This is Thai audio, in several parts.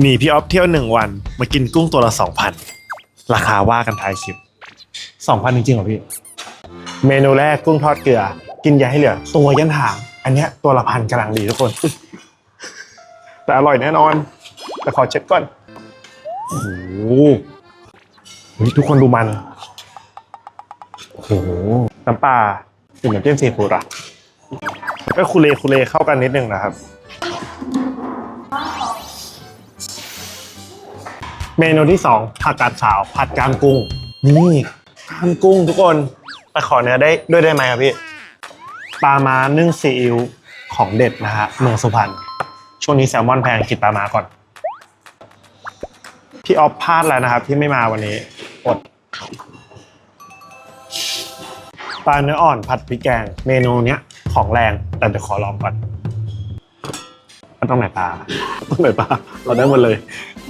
หนีพี่ออฟเที่ยวหนึ่งวันมากินกุ้งตัวละสองพันราคาว่ากันท้ายคลิปสองพันจริงๆเหรอพี่ เมนูแรกกุ้งทอดเกลือ กินอย่าให้เหลือ ตัวยันหาง อันเนี้ยตัวละพันกำลังดีทุกคน แต่อร่อยแน่นอน แต่ขอเช็ดก่อนโอ้โหเฮ้ยทุกคนดูมันโอ้โหน้ำปลาเป็นน้ำจิ้มซีฟู้ดอะแล้วก็คูเลคูเลเข้ากันนิดนึงนะครับ เมนูที่สองผักกาดขาวผัดกลางกุ้ง นี่กางกุ้งทุกคนไปขอเนื้อได้ด้วยได้ไหมครับพี่ปลามานึ่งซีอิ๊วของเด็ดนะฮะเมืองสุพรรณช่วงนี้แซลมอนแพงกินปลามาก่อน พี่ออฟพลาดแล้วนะครับ ที่ไม่มาวันนี้อดปลาเนื้ออ่อนผัดพริกแกง เมนูเนี้ยของแรงแต่เดี๋ยวขอลองก่อน มันต้องไหนปลาต้องไหนปลาเราได้หมดเลย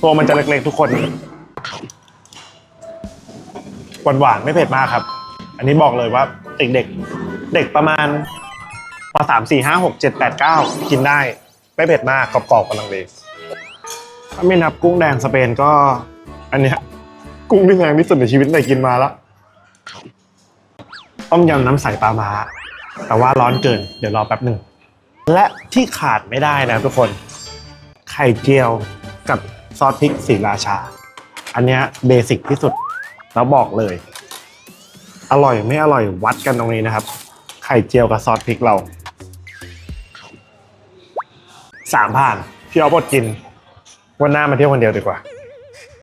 ตัวมันจะเล็กๆทุกคนหวานหวานๆไม่เผ็ดมากครับ อันนี้บอกเลยว่าเด็กๆเด็กประมาณปสามสี่ห้าหกเจ็ดแปดเก้ากินได้ ไม่เผ็ดมากกรอบๆกำลังดีถ้าไม่นับกุ้งแดงสเปนก็ อันเนี้ยกุ้งที่แพงที่สุดในชีวิตในกินมาแล้วต้มยำน้ำใสปลาม้าแต่ว่าร้อนเกิน เดี๋ยวรอแป๊บหนึ่ง และที่ขาดไม่ได้นะทุกคน ไข่เจียวกับซอสพริกสีราชา อันเนี้ยเบสิกที่สุดแล้วบอกเลย อร่อยไม่อร่อยวัดกันตรงนี้นะครับ ไข่เจียวกับซอสพริกเราสามผ่านพี่เอาบดกิน วันหน้ามาเที่ยวคนเดียวดีกว่า